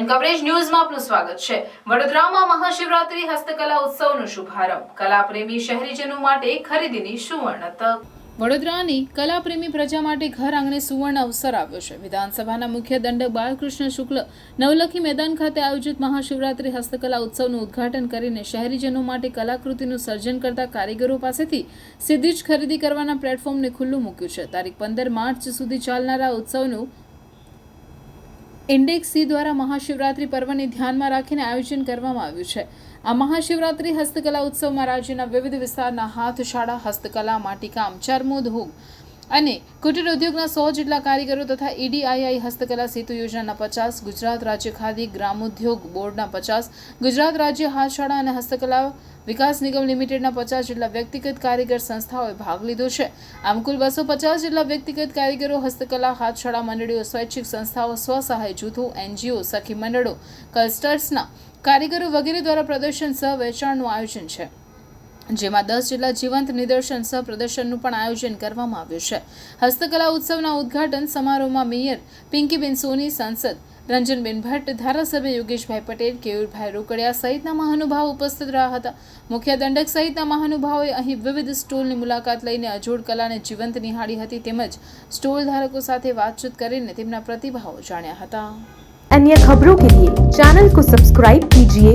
N coverage ન્યૂઝમાં આપનું સ્વાગત છે. વડોદરામાં મહાશિવરાત્રી હસ્તકલા ઉત્સવનો શુભારંભ. કલાપ્રેમી શહેરીજનો માટે ખરીદીની સુવર્ણ તક. વડોદરાની કલાપ્રેમી પ્રજા માટે ઘર આંગણે સુવર્ણ અવસર આવ્યો છે. વિધાનસભાના મુખ્ય દંડક બાળકૃષ્ણ શુક્લ નવલખી મેદાન ખાતે આયોજિત મહાશિવરાત્રી હસ્તકલા ઉત્સવનું ઉદ્ઘાટન કરીને શહેરીજનો માટે કલાકૃતિનું સર્જન કરતા કારીગરો પાસેથી સીધી જ ખરીદી કરવાના પ્લેટફોર્મને ખુલ્લું મૂક્યું છે. તારીખ પંદર માર્ચ સુધી ચાલનારા ઉત્સવનું ઇન્ડેક્સ દ્વારા મહાશિવરાત્રિ પર્વને ધ્યાનમાં રાખીને આયોજન કરવામાં આવ્યું છે. આ મહાશિવરાત્રિ હસ્તકલા ઉત્સવમાં રાજ્યના વિવિધ વિસ્તારના હાથશાળા, હસ્તકલા, માટીકામ ચર્મોદ્યોગ અને કુટીર ઉદ્યોગના સો જેટલા કારીગરો તથા ઈડીઆઈઆઈ હસ્તકલા સેતુ યોજનાના પચાસ, ગુજરાત રાજ્ય ખાદી ગ્રામોદ્યોગ બોર્ડના પચાસ, ગુજરાત રાજ્ય હાથશાળા અને હસ્તકલા વિકાસ નિગમ લિમિટેડના પચાસ જેટલા વ્યક્તિગત કારીગર સંસ્થાઓએ ભાગ લીધો છે. આમ કુલ બસો પચાસ જેટલા વ્યક્તિગત કારીગરો હસ્તકલા, હાથશાળા મંડળીઓ, સ્વૈચ્છિક સંસ્થાઓ, સ્વસહાય જૂથો, એનજીઓ, સખી મંડળો, ક્લસ્ટર્સના કારીગરો વગેરે દ્વારા પ્રદર્શન સહ વેચાણનું આયોજન છે. જેમાં દસ જેટલા જીવંત નિદર્શન સહ પ્રદર્શનનું પણ આયોજન કરવામાં આવ્યું છે. હસ્તકલા ઉત્સવના ઉદ્ઘાટન સમારોહમાં મેયર પિંકીબેન સોની, સાંસદ રંજનબેન ભટ્ટ, ધારાસભ્ય યોગેશભાઈ પટેલ, કેયુરભાઈ રોકડિયા સહિતના મહાનુભાવ ઉપસ્થિત રહ્યા હતા. મુખ્ય દંડક સહિતના મહાનુભાવોએ અહીં વિવિધ સ્ટોલની મુલાકાત લઈને અજોડ કલાને જીવંત નિહાળી હતી તેમજ સ્ટોલ ધારકો સાથે વાતચીત કરીને તેમના પ્રતિભાવો જાણ્યા હતા. અન્ય ખબરો કે લીએ ચેનલ કો સબસ્ક્રાઇબ કીજીએ